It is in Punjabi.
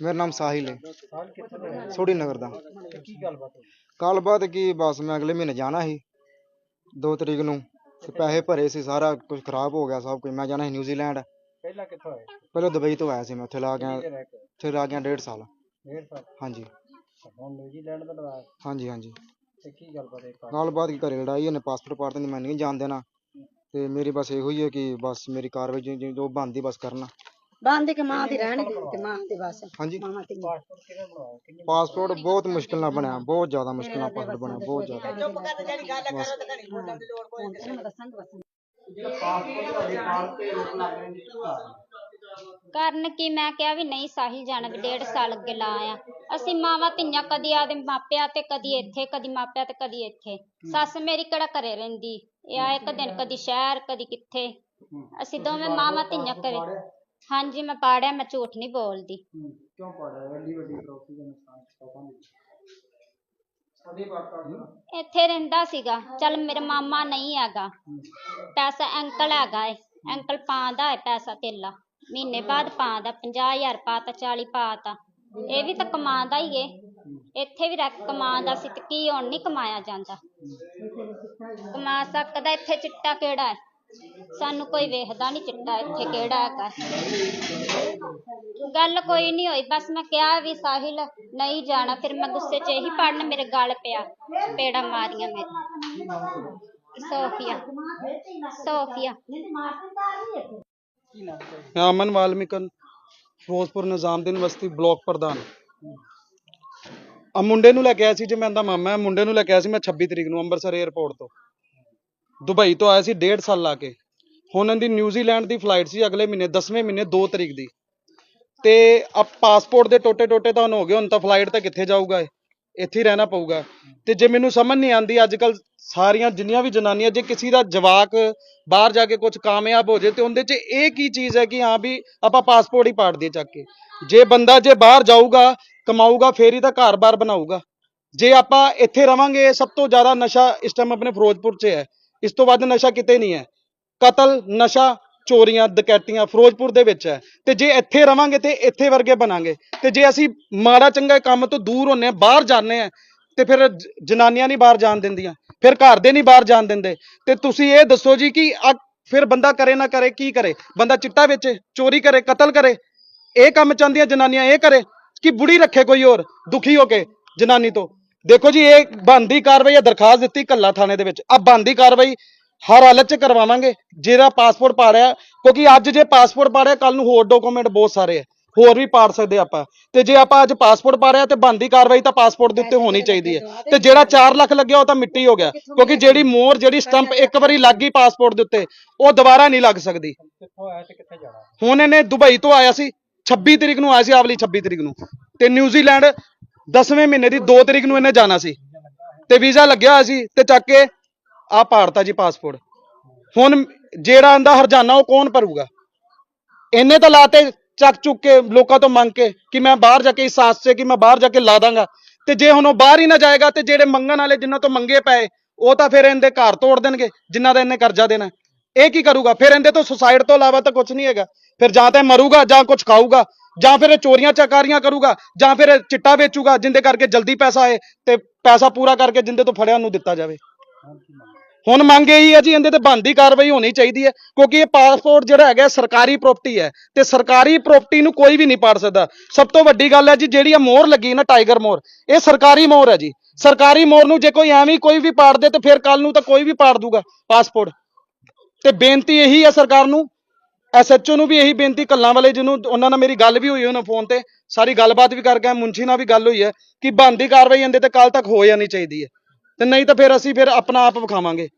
ਮੇਰਾ ਨਾਮ ਸਾਹਿਲ ਹੈ? ਸੋਢੀ ਨਗਰ ਦਾ। ਕੀ ਗੱਲਬਾਤ ਹੋਈ? ਗੱਲਬਾਤ ਕੀ ਬਸ ਮੈਂ ਅਗਲੇ ਮਹੀਨੇ ਜਾਣਾ ਸੀ। 2 ਤਰੀਕ ਨੂੰ ਤੇ ਪੈਸੇ ਭਰੇ ਸੀ ਸਾਰਾ ਕੁਝ ਖਰਾਬ ਹੋ ਗਿਆ ਸਭ ਕੁਝ। ਮੈਂ ਜਾਣਾ ਸੀ ਨਿਊਜ਼ੀਲੈਂਡ। ਪਹਿਲਾਂ ਕਿੱਥੋਂ ਆਏ? ਪਹਿਲਾਂ ਦੁਬਈ ਤੋਂ ਆਇਆ ਸੀ ਮੈਂ ਉੱਥੇ ਲਾ ਗਿਆ? ਉੱਥੇ ਲਾ ਗਿਆ ਡੇਢ ਸਾਲ। ਡੇਢ ਸਾਲ? ਹਾਂਜੀ। ਹੁਣ ਨਿਊਜ਼ੀਲੈਂਡ ਦਾ ਲਵਾਇਆ? ਹਾਂਜੀ ਹਾਂਜੀ। ਤੇ ਕੀ ਗੱਲਬਾਤ ਹੈ ਗੱਲਬਾਤ ਕੀ ਘਰੇ ਲੜਾਈ ਇਹਨੇ ਪਾਸਪੋਰਟ ਪਾੜ ਦਿੰਦੀ ਮੈਂ ਨਹੀਂ ਜਾਣ ਦੇਣਾ। ਤੇ ਮੇਰੀ ਬਸ ਇਹੋ ਹੀ ਹੈ ਕਿ ਬਸ ਮੇਰੀ ਕਾਰਵਾਈ ਜੋ- ਜੋ ਬਣਦੀ ਬਸ ਕਰਨਾ। ਬੰਦ ਕੇ ਮਾਂ ਦੀ ਰਹਿਣਗੇ ਤੇ ਮਾਂ ਦੀ ਬਸ। ਹਾਂਜੀ। ਮਾਂ ਤੇ ਪਾਸਪੋਰਟ ਪਾਸਪੋਰਟ ਬਹੁਤ ਮੁਸ਼ਕਿਲ ਨਾਲ ਬਣਿਆ ਬਹੁਤ ਜ਼ਿਆਦਾ ਮੁਸ਼ਕਿਲ ਨਾਲ ਪਾਸਪੋਰਟ ਬਣਿਆ ਬਹੁਤ ਜ਼ਿਆਦਾ। ਕਰਨ ਕੀ ਮੈਂ ਕਿਹਾ ਵੀ ਨਹੀਂ ਸਾਹਿਲ ਜਾਣਾ ਵੀ ਡੇਢ ਸਾਲ ਅੱਗੇ ਲਾ ਆ ਅਸੀਂ ਮਾਵਾਂ ਧੀਆਂ ਕਦੀ ਆਦੇ ਮਾਪਿਆਂ ਤੇ ਕਦੀ ਇੱਥੇ ਕਦੀ ਮਾਪਿਆਂ ਤੇ ਕਦੀ ਇੱਥੇ। ਸੱਸ ਮੇਰੀ ਕਿਹੜਾ ਘਰੇ ਰਹਿੰਦੀ? ਇਹ ਆ ਇੱਕ ਦਿਨ ਕਦੀ ਸ਼ਹਿਰ ਕਦੀ ਕਿੱਥੇ। ਅਸੀਂ ਦੋਵੇਂ ਮਾਵਾਂ ਧੀਆਂ ਘਰੇ। ਹਾਂਜੀ ਮੈਂ ਪਾੜਿਆ ਮੈਂ ਝੂਠ ਨਹੀਂ ਬੋਲਦੀ। ਕਿਉਂ ਵੱਡੀ ਟਰੋਫੀ ਦਾ ਨੁਕਸਾਨ ਇੱਥੇ ਰਹਿੰਦਾ ਸੀਗਾ। ਚੱਲ ਮੇਰਾ ਮਾਮਾ ਨਹੀਂ ਹੈਗਾ। ਪੈਸਾ ਅੰਕਲ ਹੈਗਾ ਏ। ਅੰਕਲ ਪਾਉਂਦਾ ਹੈ ਪੈਸਾ ਧੇਲਾ ਮਹੀਨੇ ਬਾਅਦ ਪਾਉਂਦਾ 50000 ਪਾਤਾ 40 ਪਾਤਾ। ਇਹ ਵੀ ਤਾਂ ਕਮਾਉਂਦਾ ਹੀ ਏ। ਇੱਥੇ ਵੀ ਰੱਖ ਕਮਾਉਂਦਾ ਸੀ ਤੇ ਕੀ ਹੁਣ ਨਹੀਂ ਕਮਾਇਆ ਜਾਂਦਾ। ਕਮਾ ਸਕਦਾ ਇੱਥੇ ਚਿੱਟਾ ਕਿਹੜਾ ਹੈ ਸਾਨੂੰ ਕੋਈ ਵੇਖਦਾ ਨਹੀਂ ਚਿੱਟਾ ਇੱਥੇ ਕਿਹੜਾ ਹੈਗਾ। ਗੱਲ ਕੋਈ ਨਹੀਂ ਹੋਈ, ਬਸ ਮੈਂ ਕਿਹਾ ਵੀ ਸਾਹਿਲ ਨਹੀਂ ਜਾਣਾ, ਫਿਰ ਮੈਂ ਗੁੱਸੇ 'ਚ ਇਹੀ ਪੜਨ ਮੇਰੇ ਗਲ ਪਿਆ, ਪੇੜਾ ਮਾਰੀਆਂ ਮੇਰੇ। Sofia Sofia. ਮੈਂ ਅਮਨ ਵਾਲਮੀਕਨ, ਫਿਰੋਜ਼ਪੁਰ ਨਿਜ਼ਾਮਦੀਨ ਬਸਤੀ ਬਲਾਕ ਪ੍ਰਧਾਨ। ਆ ਮੁੰਡੇ ਨੂੰ ਲੈ ਕੇ ਆਇਆ ਸੀ ਜੇ ਮੈਂ ਦਾ ਮਾਮਾ ਹੈ, ਮੁੰਡੇ ਨੂੰ ਲੈ ਕੇ ਆਇਆ ਸੀ ਮੈਂ 26 ਤਰੀਕ ਨੂੰ ਅੰਮ੍ਰਿਤਸਰ 에ਅਰਪੋਰਟ ਤੋਂ। ਦੁਬਈ ਤੋਂ ਆਇਆ ਸੀ ਡੇਢ ਸਾਲ ਲਾ ਕੇ। ਹੁਣ ਇਹਦੀ ਨਿਊਜ਼ੀਲੈਂਡ ਦੀ ਫਲਾਈਟ ਸੀ ਅਗਲੇ ਮਹੀਨੇ 10ਵੇਂ ਮਹੀਨੇ 2 ਤਰੀਕ ਦੀ। ਤੇ ਆ ਪਾਸਪੋਰਟ ਦੇ ਟੋਟੇ ਟੋਟੇ ਤਾਂ ਹੁਣ ਹੋ ਗਏ, ਹੁਣ ਤਾਂ ਫਲਾਈਟ ਤਾਂ ਕਿੱਥੇ ਜਾਊਗਾ ਇੱਥੇ ਹੀ ਰਹਿਣਾ ਪਊਗਾ। ਤੇ ਜੇ ਮੈਨੂੰ ਸਮਝ ਨਹੀਂ ਆਂਦੀ ਅੱਜ ਕੱਲ ਸਾਰੀਆਂ ਜਿੰਨੀਆਂ ਵੀ ਜਨਾਨੀਆਂ, ਜੇ ਕਿਸੇ ਦਾ ਜਵਾਕ ਬਾਹਰ ਜਾ ਕੇ ਕੁਝ ਕਾਮਯਾਬ ਹੋ ਜੇ, ਤੇ ਉਹਦੇ 'ਚ ਇਹ ਕੀ ਚੀਜ਼ ਹੈ ਕਿ ਹਾਂ ਵੀ ਆਪਾਂ ਪਾਸਪੋਰਟ ਹੀ ਪਾੜ ਦਈਏ ਚੱਕ ਕੇ। ਜੇ ਬੰਦਾ ਜੇ ਬਾਹਰ ਜਾਊਗਾ, ਕਮਾਊਗਾ, ਫੇਰ ਹੀ ਤਾਂ ਘਰ-ਬਾਰ ਬਣਾਊਗਾ। ਜੇ ਆਪਾਂ ਇੱਥੇ ਰਵਾਂਗੇ ਸਭ ਤੋਂ ਜ਼ਿਆਦਾ ਨਸ਼ਾ ਇਸ ਟਾਈਮ ਆਪਣੇ ਫਿਰੋਜ਼ਪੁਰ 'ਚ ਹੈ। ਇਸ ਤੋਂ ਵੱਧ ਨਸ਼ਾ ਕਿਤੇ ਨਹੀਂ ਹੈ। ਕਤਲ, ਨਸ਼ਾ, ਚੋਰੀਆਂ, ਡਕੈਤੀਆਂ ਫਿਰੋਜ਼ਪੁਰ ਦੇ ਵਿੱਚ ਹੈ। ਤੇ ਜੇ ਇੱਥੇ ਰਵਾਂਗੇ ਤੇ ਇੱਥੇ ਵਰਗੇ ਬਣਾਂਗੇ। ਤੇ ਜੇ ਅਸੀਂ ਮਾੜਾ ਚੰਗਾ ਕੰਮ ਤੋਂ ਦੂਰ ਹੁੰਨੇ ਆ ਬਾਹਰ ਜਾਂਦੇ ਆ ਤੇ ਫਿਰ ਜਨਾਨੀਆਂ ਨਹੀਂ ਬਾਹਰ ਜਾਣ ਦਿੰਦੀਆਂ। ਫਿਰ ਘਰ ਦੇ ਨਹੀਂ ਬਾਹਰ ਜਾਣ ਦਿੰਦੇ। ਤੇ ਤੁਸੀਂ ਇਹ ਦੱਸੋ ਜੀ ਕਿ ਫਿਰ ਬੰਦਾ ਕਰੇ ਨਾ ਕਰੇ, ਕੀ ਕਰੇ? ਬੰਦਾ ਚਿੱਟਾ ਵੇਚੇ, ਚੋਰੀ ਕਰੇ, ਕਤਲ ਕਰੇ। ਇਹ ਕੰਮ ਚਾਹੁੰਦੀਆਂ ਜਨਾਨੀਆਂ ਇਹ ਕਰੇ ਕਿ ਬੁੜੀ ਰੱਖੇ ਕੋਈ ਹੋਰ, ਦੁਖੀ ਹੋ ਕੇ ਜਨਾਨੀ ਤੋਂ। ਦੇਖੋ ਜੀ ਇਹ ਬੰਦੀ ਕਾਰਵਾਈ ਆ ਦਰਖਾਸਤ ਦਿੱਤੀ ਕੱਲਾ ਥਾਣੇ ਦੇ ਵਿੱਚ। ਆ ਬੰਦੀ ਕਾਰਵਾਈ ਹਰ ਹਾਲਤ 'ਚ ਕਰਵਾਵਾਂਗੇ। ਜਿਹੜਾ ਪਾਸਪੋਰਟ ਪਾੜਿਆ ਕਿਉਂਕਿ ਅੱਜ ਜੇ ਪਾਸਪੋਰਟ ਪਾੜਿਆ ਕੱਲ ਨੂੰ ਹੋਰ ਡਾਕੂਮੈਂਟ ਬਹੁਤ ਸਾਰੇ ਆ। ਹੋਰ ਵੀ ਪਾੜ ਸਕਦੇ ਆਪਾਂ। ਤੇ ਜੇ ਆਪਾਂ ਅੱਜ ਪਾਸਪੋਰਟ ਪਾੜਿਆ ਤੇ ਬੰਦੀ ਕਾਰਵਾਈ ਤਾਂ ਪਾਸਪੋਰਟ ਦੇ ਉੱਤੇ ਹੋਣੀ ਚਾਹੀਦੀ ਹੈ ਤੇ ਜਿਹੜਾ 4 ਲੱਖ ਲੱਗਿਆ ਉਹ ਤਾਂ ਮਿੱਟੀ ਹੋ ਗਿਆ। ਕਿਉਂਕਿ ਜਿਹੜੀ ਮੋਹਰ ਜਿਹੜੀ ਸਟੰਪ ਇੱਕ ਵਾਰੀ ਲੱਗ ਗਈ ਪਾਸਪੋਰਟ ਦੇ ਉੱਤੇ ਉਹ ਦੁਬਾਰਾ ਨਹੀਂ ਲੱਗ ਸਕਦੀ। ਕਿੱਥੋਂ ਆਇਆ ਤੇ ਕਿੱਥੇ ਜਾਣਾ? ਹੁਣ ਇਹਨੇ ਦੁਬਈ ਤੋਂ ਆਇਆ ਸੀ 26 ਤਰੀਕ ਨੂੰ ਆਇਆ ਸੀ ਆਵਲੀ 26 ਤਰੀਕ ਨੂੰ। ਤੇ ਨਿਊਜ਼ੀਲੈਂਡ 10ਵੇਂ ਮਹੀਨੇ ਦੀ 2 ਤਰੀਕ ਨੂੰ ਇਹਨੇ ਜਾਣਾ ਸੀ। ਤੇ ਵੀਜ਼ਾ ਲੱਗਿਆ ਹੋਇਆ ਸੀ ਤੇ ਚੱਕ ਕੇ ਆ ਭਾਰਤਾ ਜੀ ਪਾਸਪੋਰਟ। ਹੁਣ ਜਿਹੜਾ ਇਹਦਾ ਹਰਜਾਨਾ ਉਹ ਕੌਣ ਭਰੂਗਾ? ਇਹਨੇ ਤਾਂ ਲਾਤੇ ਚੱਕ ਚੁੱਕ ਕੇ ਲੋਕਾਂ ਤੋਂ ਮੰਗ ਕੇ ਕਿ ਮੈਂ ਬਾਹਰ ਜਾ ਕੇ ਇਸ ਆਸ 'ਚ ਕਿ ਮੈਂ ਬਾਹਰ ਜਾ ਕੇ ਲਾ ਦਾਂਗਾ। ਤੇ ਜੇ ਹੁਣ ਉਹ ਬਾਹਰ ਹੀ ਨਾ ਜਾਏਗਾ ਤੇ ਜਿਹੜੇ ਮੰਗਣ ਵਾਲੇ ਜਿਨ੍ਹਾਂ ਤੋਂ ਮੰਗੇ ਪਏ, ਉਹ ਤਾਂ ਫਿਰ ਇਹਦੇ ਘਰ ਤੋੜ ਦੇਣਗੇ, ਜਿਨ੍ਹਾਂ ਦਾ ਇਹਨੇ ਕਰਜ਼ਾ ਦੇਣਾ। ਇਹ ਕੀ ਕਰੂਗਾ? ਫਿਰ ਇਹਦੇ ਤੋਂ ਸੁਸਾਈਡ ਤੋਂ ਇਲਾਵਾ ਤਾਂ ਕੁਝ ਨਹੀਂ ਹੈਗਾ। ਫਿਰ ਜਾਂ ਤਾਂ ਇਹ ਮਰੂਗਾ ਜਾਂ ਕੁਝ ਖਾਊਗਾ। ਜਾਂ ਫਿਰ ਇਹ ਚੋਰੀਆਂ ਚਕਾਰੀਆਂ ਕਰੂਗਾ, ਜਾਂ ਫਿਰ ਇਹ ਚਿੱਟਾ ਵੇਚੂਗਾ, ਜਿੰਦੇ ਕਰਕੇ ਜਲਦੀ ਪੈਸਾ ਆਏ ਤੇ ਪੈਸਾ ਪੂਰਾ ਕਰਕੇ ਜਿੰਦੇ ਤੋਂ ਫੜਿਆ ਨੂੰ ਦਿੱਤਾ ਜਾਵੇ। ਹੁਣ ਮੰਗ ਇਹੀ ਹੈ ਜੀ, ਇਹਦੇ ਤੇ ਬਣਦੀ ਕਾਰਵਾਈ ਹੋਣੀ ਚਾਹੀਦੀ ਹੈ, ਕਿਉਂਕਿ ਇਹ ਪਾਸਪੋਰਟ ਜਿਹੜਾ ਹੈਗਾ ਸਰਕਾਰੀ ਪ੍ਰਾਪਰਟੀ ਹੈ ਤੇ ਸਰਕਾਰੀ ਪ੍ਰਾਪਰਟੀ ਨੂੰ ਕੋਈ ਵੀ ਨਹੀਂ ਪਾੜ ਸਕਦਾ। ਸਭ ਤੋਂ ਵੱਡੀ ਗੱਲ ਹੈ ਜੀ, ਜਿਹੜੀ ਇਹ ਮੋਹਰ ਲੱਗੀ ਨਾ, ਟਾਈਗਰ ਮੋਹਰ, ਇਹ ਸਰਕਾਰੀ ਮੋਹਰ ਹੈ ਜੀ। ਸਰਕਾਰੀ ਮੋਹਰ ਨੂੰ ਜੇ ਕੋਈ ਐਵੇਂ ਕੋਈ ਵੀ ਪਾੜ ਦੇ ਤੇ ਫਿਰ ਕੱਲ ਨੂੰ ਤਾਂ ਕੋਈ ਵੀ ਪਾੜ ਦੂਗਾ ਪਾਸਪੋਰਟ ਤੇ ਬੇਨਤੀ ਇਹੀ ਹੈ ਸਰਕਾਰ ਨੂੰ ਐਸਐਚਓ ਨੂੰ ਵੀ ਇਹੀ ਬੇਨਤੀ ਕੱਲਾਂ ਵਾਲੇ ਜਿਹਨੂੰ ਉਹਨਾਂ ਨਾਲ ਮੇਰੀ ਗੱਲ ਵੀ ਹੋਈ ਉਹਨਾਂ ਫੋਨ ਤੇ ਸਾਰੀ ਗੱਲਬਾਤ ਵੀ ਕਰ ਆਏ, ਮੁੰਸ਼ੀ ਨਾਲ ਵੀ ਗੱਲ ਹੋਈ ਹੈ ਕਿ ਬਣਦੀ ਕਾਰਵਾਈ ਇਹਦੇ ਤੇ ਕੱਲ ਤੱਕ ਹੋ ਜਾਣੀ ਚਾਹੀਦੀ ਹੈ। ਤੇ ਨਹੀਂ ਤਾਂ ਫਿਰ ਅਸੀਂ ਫਿਰ ਆਪਣਾ ਆਪ ਵਿਖਾਵਾਂਗੇ।